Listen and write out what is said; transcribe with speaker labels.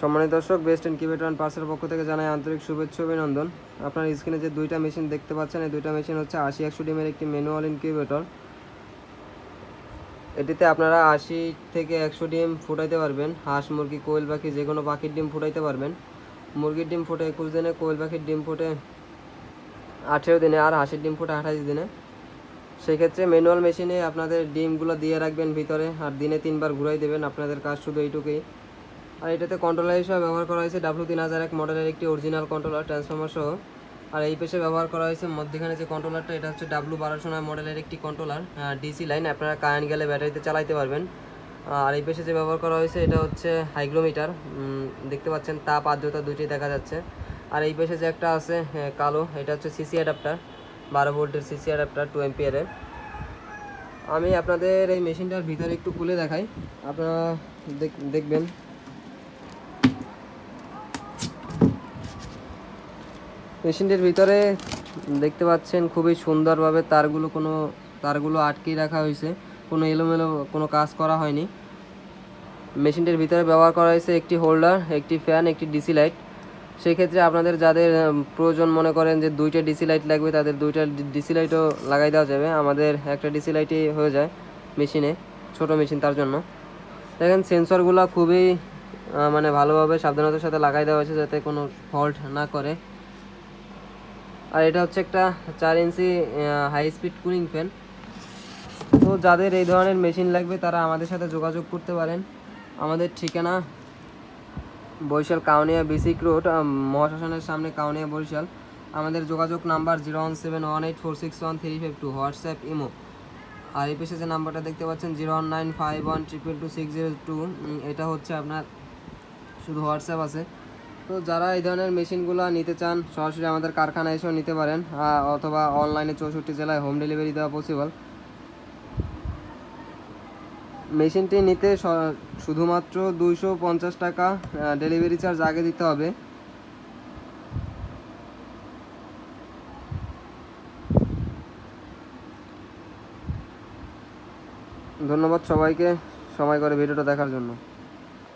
Speaker 1: সম্মানিত দর্শক best incubator and পার্সের পক্ষ থেকে জানাই আন্তরিক শুভেচ্ছা অভিনন্দন। আপনার স্ক্রিনে যে দুইটা মেশিন দেখতে পাচ্ছেন, এই দুইটা মেশিন হচ্ছে আশি একশো ডিমের একটি ম্যানুয়াল ইনকিউবেটর এটিতে আপনারা আশি থেকে একশো ডিম ফুটাইতে পারবেন। হাঁস, মুরগি, কোয়েল পাখি, যে কোনো পাখির ডিম ফুটাইতে পারবেন। মুরগির ডিম ফুটে একুশ দিনে, কোয়েল পাখির ডিম ফুটে আঠেরো দিনে আর হাঁসের ডিম ফুটে আঠাশ দিনে। সেক্ষেত্রে ম্যানুয়াল মেশিনে আপনাদের ডিমগুলো দিয়ে রাখবেন ভিতরে, আর দিনে তিনবার ঘুরাই দেবেন। আপনাদের কাজ শুধু এইটুকুই। আর এটাতে কন্ট্রোলার হিসেবে ব্যবহার করা হয়েছে ডাব্লু তিন হাজার এক মডেলের একটি অরিজিনাল কন্ট্রোলার ট্রান্সফর্মার সহ। আর এই পেশে ব্যবহার করা হয়েছে মধ্যখানে যে কন্ট্রোলারটা এটা হচ্ছে ডাব্লু বারোশো নয় মডেলের একটি কন্ট্রোলার ডিসি লাইন আপনারা কারেন্ট গেলে ব্যাটারিতে চালাইতে পারবেন। আর এই পেশে যে ব্যবহার করা হয়েছে, এটা হচ্ছে হাইগ্রোমিটার দেখতে পাচ্ছেন তাপ আর্দ্রতা দুইটি দেখা যাচ্ছে। আর এই পেশে যে একটা আছে কালো, এটা হচ্ছে সিসি অ্যাডাপ্টার বারো ভোল্টের সিসি অ্যাডাপ্টার টু এমপিয়ারের আমি আপনাদের এই মেশিনটার ভিতরে একটু খুলে দেখাই। আপনারা দেখ- দেখবেন। মেশিনটির ভিতরে দেখতে পাচ্ছেন খুবই সুন্দরভাবে তারগুলো কোনো তারগুলো আটকে রাখা হয়েছে। কোনো এলোমেলো কোনো কাজ করা হয়নি। মেশিনটির ভিতরে ব্যবহার করা হয়েছে একটি হোল্ডার, একটি ফ্যান, একটি ডিসি লাইট। সেক্ষেত্রে আপনাদের যাদের প্রয়োজন মনে করেন যে দুইটা ডিসি লাইট লাগবে, তাদের দুইটা ডিসি লাইটও লাগাই দেওয়া যাবে। আমাদের একটা ডিসি লাইটই হয়ে যায় মেশিনে, ছোট মেশিন তার জন্য। দেখেন সেন্সরগুলো খুবই মানে ভালোভাবে সাবধানতার সাথে লাগাই দেওয়া হয়েছে যাতে কোনো ফল্ট না করে। আর এটা হচ্ছে একটা চার inch high speed cooling fan তো যাদের এই ধরনের মেশিন লাগবে, তারা আমাদের সাথে যোগাযোগ করতে পারেন। আমাদের ঠিকানা বরিশাল কাউনিয়া বেসিক রোড মহাশাসনের সামনে কাউনিয়া বরিশাল। আমাদের যোগাযোগ number zero one seven one eight four six one three five two, WhatsApp imo. আর এই পেশে যে নাম্বারটা দেখতে পাচ্ছেন, zero one nine five one triple two six zero two এটা হচ্ছে আপনার, শুধু হোয়াটসঅ্যাপ আছে। তো যারা এই ধরনের মেশিনগুলো নিতে চান, সরাসরি আমাদের কারখানা এসেও নিতে পারেন অথবা অনলাইনে চৌষট্টি জেলায় হোম ডেলিভারি দেওয়া পসিবল মেশিনটি নিতে শুধুমাত্র দুইশো পঞ্চাশ টাকা ডেলিভারি চার্জ আগে দিতে হবে। ধন্যবাদ সবাইকে, সময় করে ভিডিওটা দেখার জন্য।